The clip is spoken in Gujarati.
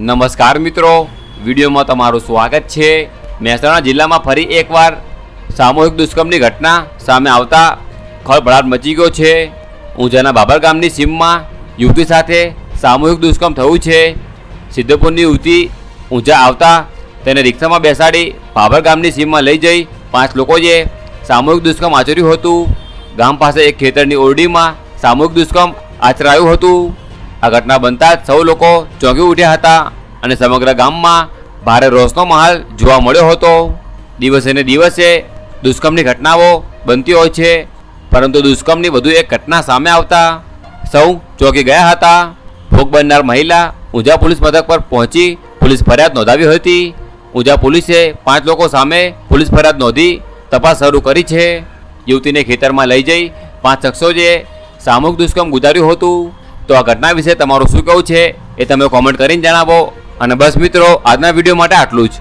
નમસ્કાર મિત્રો. વિડીયોમાં તમારું સ્વાગત છે. મહેસાણા જિલ્લામાં ફરી એકવાર સામૂહિક દુષ્કર્મની ઘટના સામે આવતા ખળભળાટ મચી ગયો છે. ઊંઝાના બાબર ગામની સીમમાં યુવતી સાથે સામૂહિક દુષ્કર્મ થયું છે. સિદ્ધપુરની યુવતી ઊંઝા આવતા તેને રિક્ષામાં બેસાડી બાબર ગામની સીમમાં લઈ જઈ પાંચ લોકોએ સામૂહિક દુષ્કર્મ આચર્યું હતું. ગામ પાસે એક ખેતરની ઓરડીમાં સામૂહિક દુષ્કર્મ આચરાયું હતું. આ ઘટના બનતા જ સૌ લોકો ચોંકી ઉઠ્યા હતા અને સમગ્ર ગામમાં ભારે રોષનો માહોલ જોવા મળ્યો હતો. દિવસે ને દિવસે દુષ્કર્મની ઘટનાઓ બનતી હોય છે, પરંતુ દુષ્કર્મની વધુ એક ઘટના સામે આવતા સૌ ચોંકી ગયા હતા. ભોગ બનનાર મહિલા ઊંઝા પોલીસ મથક પર પહોંચી પોલીસ ફરિયાદ નોંધાવી હતી. ઊંઝા પોલીસે પાંચ લોકો સામે પોલીસ ફરિયાદ નોંધી તપાસ શરૂ કરી છે. યુવતીને ખેતરમાં લઈ જઈ પાંચ શખ્સોએ સામૂહિક દુષ્કર્મ ગુજાર્યું હતું. તો આ ઘટના વિશે તમારું શું કહેવું છે એ તમે કોમેન્ટ કરીને જણાવો. અને બસ મિત્રો, આજના વીડિયો માટે આટલું જ.